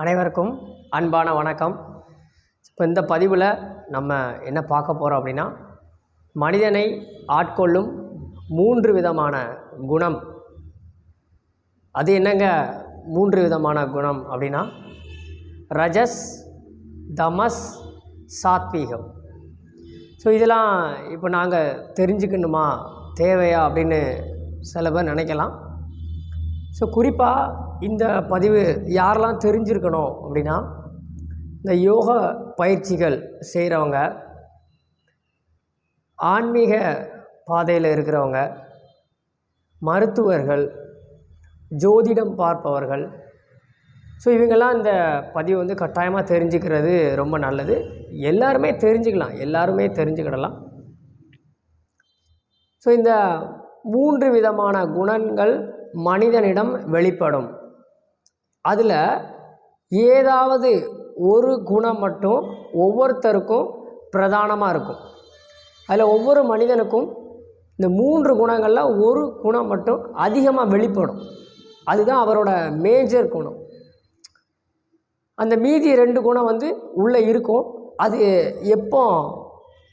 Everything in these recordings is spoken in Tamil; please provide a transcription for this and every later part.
அனைவருக்கும் அன்பான வணக்கம். இப்போ இந்த பதிவில் நம்ம என்ன பார்க்க போகிறோம் அப்படின்னா மனிதனை ஆட்கொள்ளும் மூன்று விதமான குணம். அது என்னங்க மூன்று விதமான குணம் அப்படின்னா ரஜஸ் தமஸ் சாத்வீகம். ஸோ இதெல்லாம் இப்போ நாங்கள் தெரிஞ்சுக்கணுமா? தேவையா? அப்படின்னு சில பேர் நினைக்கலாம். ஸோ குறிப்பாக இந்த பதிவு யாரெல்லாம் தெரிஞ்சிருக்கணும் அப்படின்னா இந்த யோக பயிற்சிகள் செய்கிறவங்க ஆன்மீக பாதையில் இருக்கிறவங்க மருத்துவர்கள் ஜோதிடம் பார்ப்பவர்கள். ஸோ இவங்கெல்லாம் இந்த பதிவு வந்து கட்டாயமாக தெரிஞ்சுக்கிறது ரொம்ப நல்லது. எல்லாருமே தெரிஞ்சுக்கலாம். எல்லாருமே தெரிஞ்சுக்கிடலாம். ஸோ இந்த மூன்று விதமான குணங்கள் மனிதனிடம் வெளிப்படும். அதில் ஏதாவது ஒரு குணம் மட்டும் ஒவ்வொருத்தருக்கும் பிரதானமாக இருக்கும். அதில் ஒவ்வொரு மனிதனுக்கும் இந்த மூன்று குணங்களில் ஒரு குணம் மட்டும் அதிகமாக வெளிப்படும். அதுதான் அவரோட மேஜர் குணம். அந்த மீதி ரெண்டு குணம் வந்து உள்ளே இருக்கும். அது எப்போ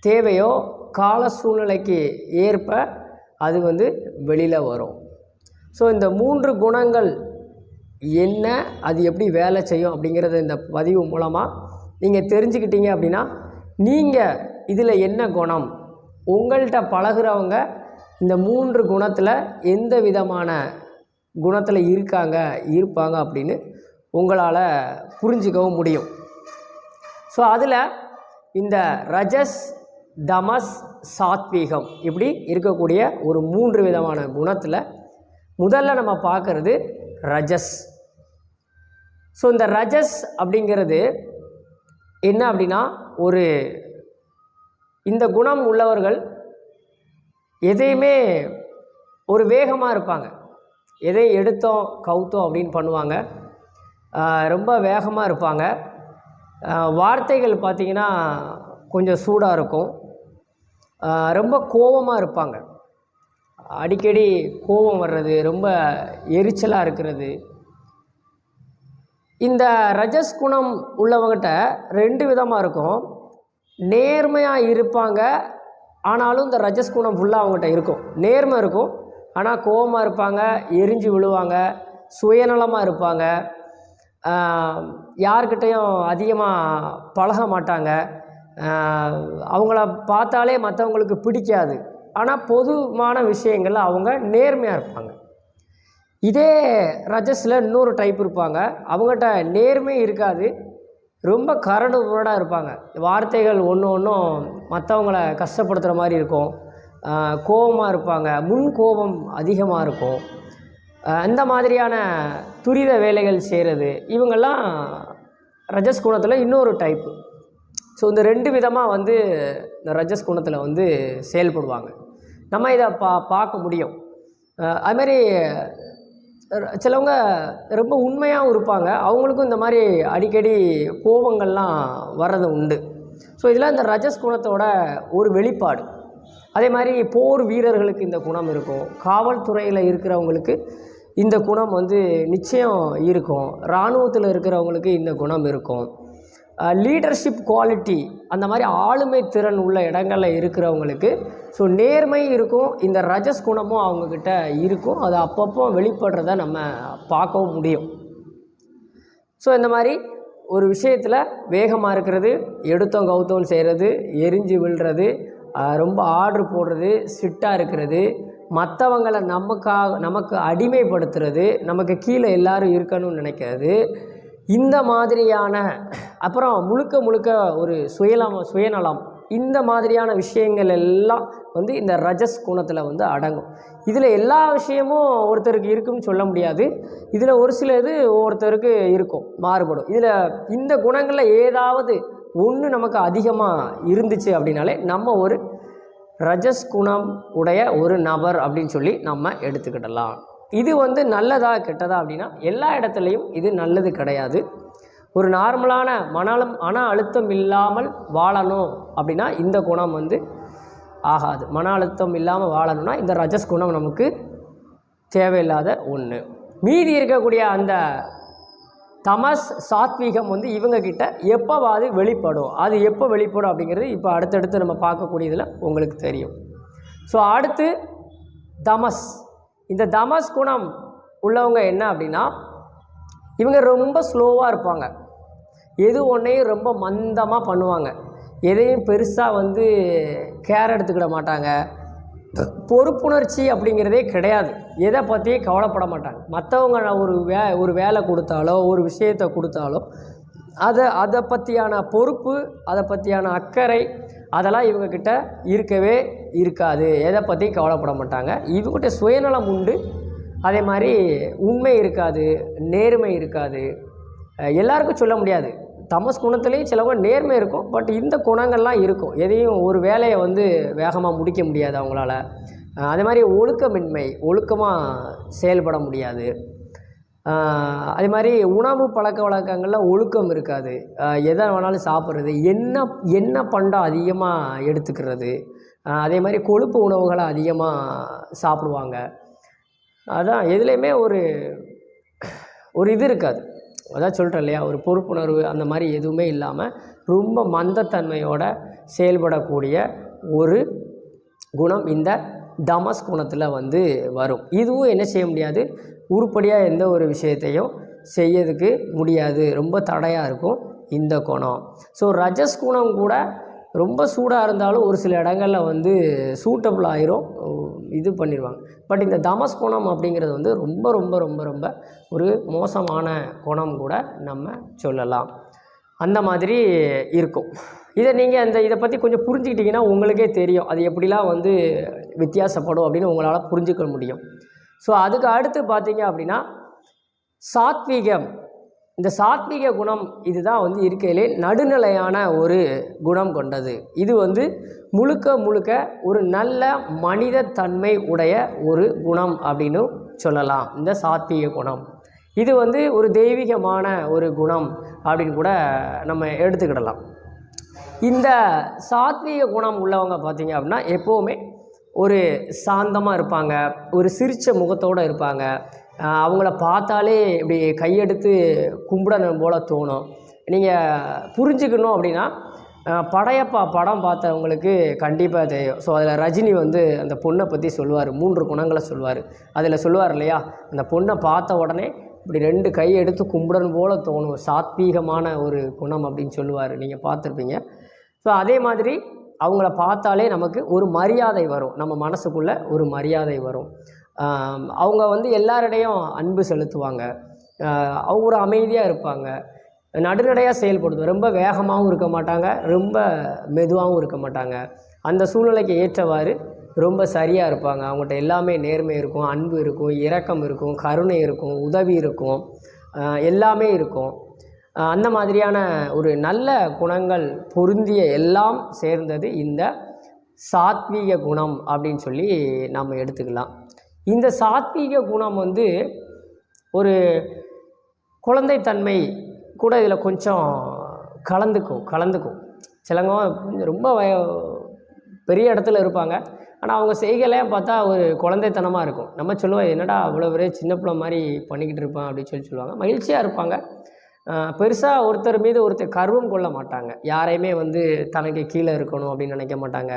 தேவையோ கால சூழ்நிலைக்கு ஏற்ப அது வந்து வெளியில் வரும். ஸோ இந்த மூன்று குணங்கள் என்ன அது எப்படி வேலை செய்யும் அப்படிங்கிறத இந்த பதிவு மூலமாக நீங்கள் தெரிஞ்சுக்கிட்டீங்க அப்படின்னா நீங்கள் இதில் என்ன குணம்? உங்கள்கிட்ட பழகுறவங்க இந்த மூன்று குணத்தில் எந்த விதமான குணத்தில் இருக்காங்க இருப்பாங்க அப்படின்னு உங்களால் புரிஞ்சுக்கவும் முடியும். ஸோ அதில் இந்த ரஜஸ் தமஸ் சாத்வீகம் இப்படி இருக்கக்கூடிய ஒரு மூன்று விதமான குணத்தில் முதல்ல நம்ம பார்க்குறது ரஜஸ். ஸோ இந்த ரஜஸ் அப்படிங்கிறது என்ன அப்படின்னா ஒரு இந்த குணம் உள்ளவர்கள் எதையுமே ஒரு வேகமாக இருப்பாங்க. எதை எடுத்தோம் கவுத்தோம் அப்படின்னு பண்ணுவாங்க. ரொம்ப வேகமாக இருப்பாங்க. வார்த்தைகள் பார்த்திங்கன்னா கொஞ்சம் சூடாக இருக்கும். ரொம்ப கோபமாக இருப்பாங்க. அடிக்கடி கோபம் வர்றது ரொம்ப எரிச்சலாக இருக்கிறது. இந்த ரஜஸ் குணம் உள்ளவங்ககிட்ட ரெண்டு விதமாக இருக்கும். நேர்மையாக இருப்பாங்க ஆனாலும் இந்த ரஜஸ் குணம் ஃபுல்லாக அவங்ககிட்ட இருக்கும். நேர்மை இருக்கும் ஆனால் கோபமாக இருப்பாங்க எரிஞ்சு விழுவாங்க சுயநலமாக இருப்பாங்க. யார்கிட்டையும் அதிகமாக பழக மாட்டாங்க. அவங்கள பார்த்தாலே மற்றவங்களுக்கு பிடிக்காது. ஆனால் பொதுவான விஷயங்கள்ல அவங்க நேர்மையாக இருப்பாங்க. இதே ரஜஸில் இன்னொரு டைப் இருப்பாங்க. அவங்ககிட்ட நேர்மை இருக்காது. ரொம்ப கரடுபுரடாக இருப்பாங்க. வார்த்தைகள் ஒன்று ஒன்றும் மற்றவங்கள கஷ்டப்படுத்துகிற மாதிரி இருக்கும். கோபமாக இருப்பாங்க. முன் கோபம் அதிகமாக இருக்கும். அந்த இந்த மாதிரியான துரித வேலைகள் செய்கிறது இவங்கெல்லாம் ரஜஸ் குணத்தில் இன்னொரு டைப்பு ஸோ இந்த ரெண்டு விதமாக வந்து இந்த ரஜஸ் குணத்தில் வந்து செயல்படுவாங்க. நம்ம இதை பா பார்க்க முடியும். அதுமாரி சிலவங்க ரொம்ப உண்மையாகவும் இருப்பாங்க. அவங்களுக்கும் இந்த மாதிரி அடிக்கடி கோபங்கள்லாம் வர்றது உண்டு. ஸோ இதெல்லாம் இந்த ரஜஸ் குணத்தோட ஒரு வெளிப்பாடு. அதே மாதிரி போர் வீரர்களுக்கு இந்த குணம் இருக்கும். காவல்துறையில் இருக்கிறவங்களுக்கு இந்த குணம் வந்து நிச்சயம் இருக்கும். இராணுவத்தில் இருக்கிறவங்களுக்கு இந்த குணம் இருக்கும். லீடர்ஷிப் குவாலிட்டி அந்த மாதிரி ஆளுமை திறன் உள்ள இடங்களில் இருக்கிறவங்களுக்கு ஸோ நேர்மை இருக்கும் இந்த ரஜஸ் குணமும் அவங்கக்கிட்ட இருக்கும் அது அப்பப்போ வெளிப்படுறத நம்ம பார்க்கவும் முடியும். ஸோ இந்த மாதிரி ஒரு விஷயத்தில் வேகமாக இருக்கிறது எடுத்தோம் கவுத்தோம் செய்கிறது எரிஞ்சு விழுறது ரொம்ப ஆர்டர் போடுறது ஸ்ட்ரிக்டாக இருக்கிறது மற்றவங்களை நமக்காக நமக்கு அடிமைப்படுத்துறது நமக்கு கீழே எல்லாரும் இருக்கணும்னு நினைக்கிறது இந்த மாதிரியான அப்புறம் முழுக்க முழுக்க ஒரு சுயலம் சுயநலம். இந்த மாதிரியான விஷயங்கள் எல்லாம் வந்து இந்த ரஜஸ் குணத்தில் வந்து அடங்கும். இதில் எல்லா விஷயமும் ஒருத்தருக்கு இருக்குன்னு சொல்ல முடியாது. இதில் ஒரு சில இது ஒவ்வொருத்தருக்கு இருக்கும் மாறுபடும். இதில் இந்த குணங்களில் ஏதாவது ஒன்று நமக்கு அதிகமாக இருந்துச்சு அப்படின்னாலே நம்ம ஒரு ரஜஸ் குணம் உடைய ஒரு நபர் அப்படின்னு சொல்லி நம்ம எடுத்துக்கிடலாம். இது வந்து நல்லதா கெட்டதா அப்படின்னா எல்லா இடத்துலையும் இது நல்லது கிடையாது. ஒரு நார்மலான மனம் மன அழுத்தம் இல்லாமல் வாழணும் அப்படின்னா இந்த குணம் வந்து ஆகாது. மன அழுத்தம் இல்லாமல் வாழணும்னா இந்த ரஜஸ் குணம் நமக்கு தேவையில்லாத ஒன்று மீதி இருக்கக்கூடிய அந்த தமஸ் சாத்வீகம் வந்து இவங்கக்கிட்ட எப்போ எப்போவாது வெளிப்படும். அது எப்போ வெளிப்படும் அப்படிங்கிறது இப்போ அடுத்தடுத்து நம்ம பார்க்கக்கூடியதில் உங்களுக்கு தெரியும். ஸோ அடுத்து தமஸ். இந்த தமஸ் குணம் உள்ளவங்க என்ன அப்படின்னா இவங்க ரொம்ப ஸ்லோவாக இருப்பாங்க. எது ஒன்றையும் ரொம்ப மந்தமாக பண்ணுவாங்க. எதையும் பெருசாக வந்து கேர் எடுத்துக்கிட மாட்டாங்க. பொறுப்புணர்ச்சி அப்படிங்கிறதே கிடையாது. எதை பற்றியும் கவலைப்பட மாட்டாங்க. மற்றவங்க ஒரு வே ஒரு வேலை கொடுத்தாலோ ஒரு விஷயத்தை கொடுத்தாலோ அதை அதை பற்றியான பொறுப்பு அதை பற்றியான அக்கறை அதெல்லாம் இவங்கக்கிட்ட இருக்கவே இருக்காது. எதை பற்றியும் கவலைப்பட மாட்டாங்க. இவங்ககிட்ட சுயநலம் உண்டு. அதே மாதிரி உண்மை இருக்காது நேர்மை இருக்காது. எல்லாருக்கும் சொல்ல முடியாது. தமஸ் குணத்துலேயும் சிலவங்க நேர்மை இருக்கும் பட் இந்த குணங்கள்லாம் இருக்கும். எதையும் ஒரு வேலையை வந்து வேகமாக முடிக்க முடியாது அவங்களால. அதே மாதிரி ஒழுக்கமின்மை ஒழுக்கமாக செயல்பட முடியாது. அதே மாதிரி உணவு பழக்க வழக்கங்களில் ஒழுக்கம் இருக்காது. எதை வேணாலும் சாப்பிட்றது என்ன என்ன பண்டம் அதிகமாக எடுத்துக்கிறது. அதே மாதிரி கொழுப்பு உணவுகளை அதிகமாக சாப்பிடுவாங்க. அதான் எதுலேயுமே ஒரு ஒரு இது இருக்காது. அதான் சொல்கிறேன் இல்லையா? ஒரு பொறுப்புணர்வு அந்த மாதிரி எதுவுமே இல்லாமல் ரொம்ப மந்தத்தன்மையோட செயல்படக்கூடிய ஒரு குணம் இந்த தமஸ் குணத்தில் வந்து வரும். இதுவும் என்ன செய்ய முடியாது? உருப்படியாக எந்த ஒரு விஷயத்தையும் செய்யறதுக்கு முடியாது. ரொம்ப தடையாக இருக்கும் இந்த குணம். ஸோ ரஜஸ் குணம் கூட ரொம்ப சூடாக இருந்தாலும் ஒரு சில இடங்களில் வந்து சூட்டபிள் ஆயிரும். இது பண்ணிடுவாங்க பட் இந்த தமஸ் கோணம் அப்படிங்கிறது வந்து ரொம்ப ரொம்ப ரொம்ப ரொம்ப ஒரு மோசமான கோணம் கூட நம்ம சொல்லலாம். அந்த மாதிரி இருக்கும். இதை நீங்கள் அந்த இதை பற்றி கொஞ்சம் புரிஞ்சுக்கிட்டிங்கன்னா உங்களுக்கே தெரியும். அது எப்படிலாம் வந்து வித்தியாசப்படும் அப்படின்னு உங்களால் புரிஞ்சுக்க முடியும். ஸோ அதுக்கு அடுத்து பார்த்தீங்க அப்படின்னா சாத்வீகம் இந்த சாத்வீக குணம் இதுதான் வந்து இருக்கையிலே நடுநிலையான ஒரு குணம் கொண்டது. இது வந்து முழுக்க முழுக்க ஒரு நல்ல மனித தன்மை உடைய ஒரு குணம் அப்படின்னு சொல்லலாம். இந்த சாத்வீக குணம். இது வந்து ஒரு தெய்வீகமான ஒரு குணம் அப்படின்னு கூட நம்ம எடுத்துக்கிடலாம். இந்த சாத்வீக குணம் உள்ளவங்க பார்த்திங்க அப்படின்னா எப்போவுமே ஒரு சாந்தமாக இருப்பாங்க ஒரு சிரிச்ச முகத்தோடு இருப்பாங்க அவங்கள பார்த்தாலே இப்படி கையெடுத்து கும்பிடணும் போல் தோணும். நீங்கள் புரிஞ்சுக்கணும் அப்படின்னா படையப்பா படம் பார்த்தவங்களுக்கு கண்டிப்பாக தெரியும். ஸோ அதில் ரஜினி வந்து அந்த பொண்ணை பற்றி சொல்லுவார். மூன்று குணங்களை சொல்லுவார். அதில் சொல்லுவார் இல்லையா? அந்த பொண்ணை பார்த்த உடனே இப்படி ரெண்டு கை எடுத்து கும்பிடணும் போல் தோணும். சாத்வீகமான ஒரு குணம் அப்படின்னு சொல்லுவார். நீங்கள் பார்த்துருப்பீங்க. ஸோ அதே மாதிரி அவங்கள பார்த்தாலே நமக்கு ஒரு மரியாதை வரும். நம்ம மனசுக்குள்ளே ஒரு மரியாதை வரும். அவங்க வந்து எல்லாரிடையும் அன்பு செலுத்துவாங்க. அவங்க ஒரு அமைதியாக இருப்பாங்க. நடுநடையாக செயல்படுது. ரொம்ப வேகமாகவும் இருக்க மாட்டாங்க. ரொம்ப மெதுவாகவும் இருக்க மாட்டாங்க. அந்த சூழ்நிலைக்கு ஏற்றவாறு ரொம்ப சரியாக இருப்பாங்க. அவங்கள்ட்ட எல்லாமே நேர்மை இருக்கும் அன்பு இருக்கும் இரக்கம் இருக்கும் கருணை இருக்கும் உதவி இருக்கும். எல்லாமே இருக்கும். அந்த மாதிரியான ஒரு நல்ல குணங்கள் பொருந்திய எல்லாம் சேர்ந்தது இந்த சாத்வீக குணம் அப்படின்னு சொல்லி நாம் எடுத்துக்கலாம். இந்த சாத்வீக குணம் வந்து ஒரு குழந்தைத்தன்மை கூட இதில் கொஞ்சம் கலந்துக்கும் கலந்துக்கும். சிலங்க ரொம்ப வய பெரிய இடத்துல இருப்பாங்க. ஆனால் அவங்க செய்கையெல்லாம் பார்த்தா ஒரு குழந்தைத்தனமாக இருக்கும். நம்ம சொல்லுவோம் என்னடா அவ்வளோ பெரிய சின்ன பிள்ளை மாதிரி பண்ணிக்கிட்டு இருப்பான் அப்படின்னு சொல்லி சொல்லுவாங்க. மகிழ்ச்சியாக இருப்பாங்க. பெருசாக ஒருத்தர் மீது ஒருத்தர் கர்வம் கொள்ள மாட்டாங்க. யாரையுமே வந்து தனக்கு கீழே இருக்கணும் அப்படின்னு நினைக்க மாட்டாங்க.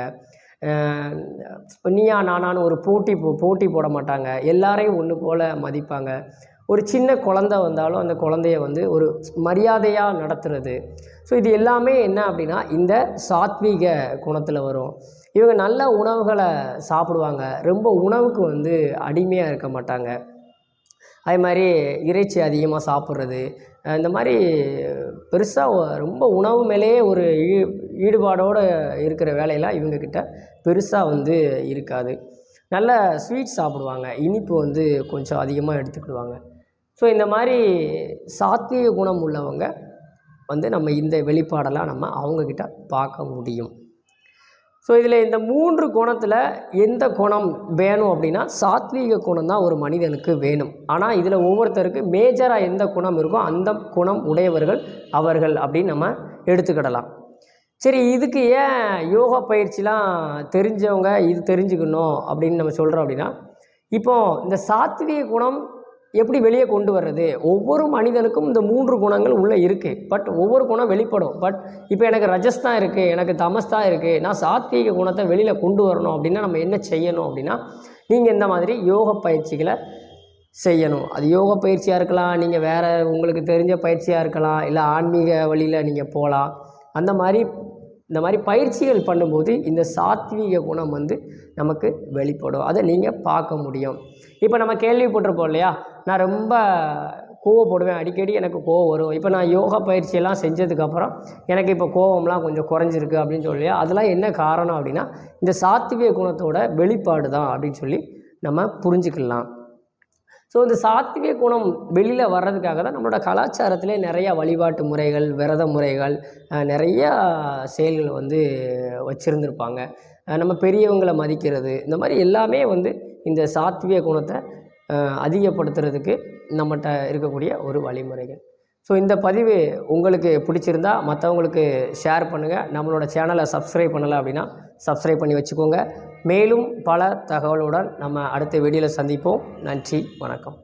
நீயா நானான்னு ஒரு போட்டி போ போட்டி போட மாட்டாங்க. எல்லாரையும் ஒன்று போல் மதிப்பாங்க. ஒரு சின்ன குழந்தை வந்தாலும் அந்த குழந்தைய வந்து ஒரு மரியாதையாக நடத்துறது. ஸோ இது எல்லாமே என்ன அப்படின்னா இந்த சாத்வீக குணத்தில் வரும். இவங்க நல்ல உணவுகளை சாப்பிடுவாங்க. ரொம்ப உணவுக்கு வந்து அடிமையாக இருக்க மாட்டாங்க. அதே மாதிரி இறைச்சி அதிகமாக சாப்பிட்றது. இந்த மாதிரி பெருசாக ரொம்ப உணவு மேலேயே ஒரு ஈ ஈடுபாடோடு இருக்கிற வேலையெல்லாம் இவங்கக்கிட்ட பெருசாக வந்து இருக்காது. நல்ல ஸ்வீட் சாப்பிடுவாங்க. இனிப்பு வந்து கொஞ்சம் அதிகமாக எடுத்துக்கிடுவாங்க. ஸோ இந்த மாதிரி சாத்திய குணம் உள்ளவங்க வந்து நம்ம இந்த வெளிப்பாடெல்லாம் நம்ம அவங்கக்கிட்ட பார்க்க முடியும். ஸோ இதில் இந்த மூன்று குணத்தில் எந்த குணம் வேணும் அப்படின்னா சாத்வீக குணம் தான் ஒரு மனிதனுக்கு வேணும். ஆனால் இதில் ஒவ்வொருத்தருக்கு மேஜராக எந்த குணம் இருக்கோ அந்த குணம் உடையவர்கள் அவர்கள் அப்படின்னு நம்ம எடுத்துக்கிடலாம். சரி இதுக்கு ஏன் யோகா பயிற்சிலாம் தெரிஞ்சவங்க இது தெரிஞ்சுக்கணும் அப்படின்னு நம்ம சொல்கிறோம் அப்படின்னா இப்போது இந்த சாத்வீக குணம் எப்படி வெளியே கொண்டு வர்றது? ஒவ்வொரு மனிதனுக்கும் இந்த மூன்று குணங்கள் உள்ளே இருக்குது பட் ஒவ்வொரு குணம் வெளிப்படும். பட் இப்போ எனக்கு ரஜஸ் தான் இருக்குது எனக்கு தமஸ் தான் இருக்குது நான் சாத்வீக குணத்தை வெளியில் கொண்டு வரணும் அப்படின்னா நம்ம என்ன செய்யணும் அப்படின்னா நீங்கள் இந்த மாதிரி யோக பயிற்சிகளை செய்யணும். அது யோக பயிற்சியாக இருக்கலாம் நீங்கள் வேறு உங்களுக்கு தெரிஞ்ச பயிற்சியாக இருக்கலாம் இல்லை ஆன்மீக வழியில் நீங்கள் போகலாம். அந்த மாதிரி இந்த மாதிரி பயிற்சிகள் பண்ணும்போது இந்த சாத்வீக குணம் வந்து நமக்கு வெளிப்படும். அதை நீங்கள் பார்க்க முடியும். இப்போ நம்ம கேள்விப்பட்டிருப்போம் இல்லையா? நான் ரொம்ப கோவப்படுவேன். அடிக்கடி எனக்கு கோவம் வரும். இப்போ நான் யோகா பயிற்சியெல்லாம் செஞ்சதுக்கப்புறம் எனக்கு இப்போ கோவம்லாம் கொஞ்சம் குறைஞ்சிருக்கு அப்படின்னு சொல்லி அதெல்லாம் என்ன காரணம் அப்படின்னா இந்த சாத்விக குணத்தோட வெளிப்பாடு தான் அப்படின்னு சொல்லி நம்ம புரிஞ்சுக்கலாம். ஸோ இந்த சாத்விய குணம் வெளியில் வர்றதுக்காக தான் நம்மளோட கலாச்சாரத்திலே நிறையா வழிபாட்டு முறைகள் விரத முறைகள் நிறையா செயல்கள் வந்து வச்சுருந்துருப்பாங்க. நம்ம பெரியவங்களை மதிக்கிறது இந்த மாதிரி எல்லாமே வந்து இந்த சாத்விய குணத்தை அதிகப்படுத்துறதுக்கு நம்மகிட்ட இருக்கக்கூடிய ஒரு வழிமுறைகள். ஸோ இந்த பதிவு உங்களுக்கு பிடிச்சிருந்தா மற்றவங்களுக்கு ஷேர் பண்ணுங்கள் நம்மளோட சேனலை சப்ஸ்கிரைப் பண்ணலை அப்படின்னா சப்ஸ்கிரைப் பண்ணி வச்சுக்கோங்க. மேலும் பல தகவலுடன் நம்ம அடுத்த வீடியோவில் சந்திப்போம். நன்றி வணக்கம்.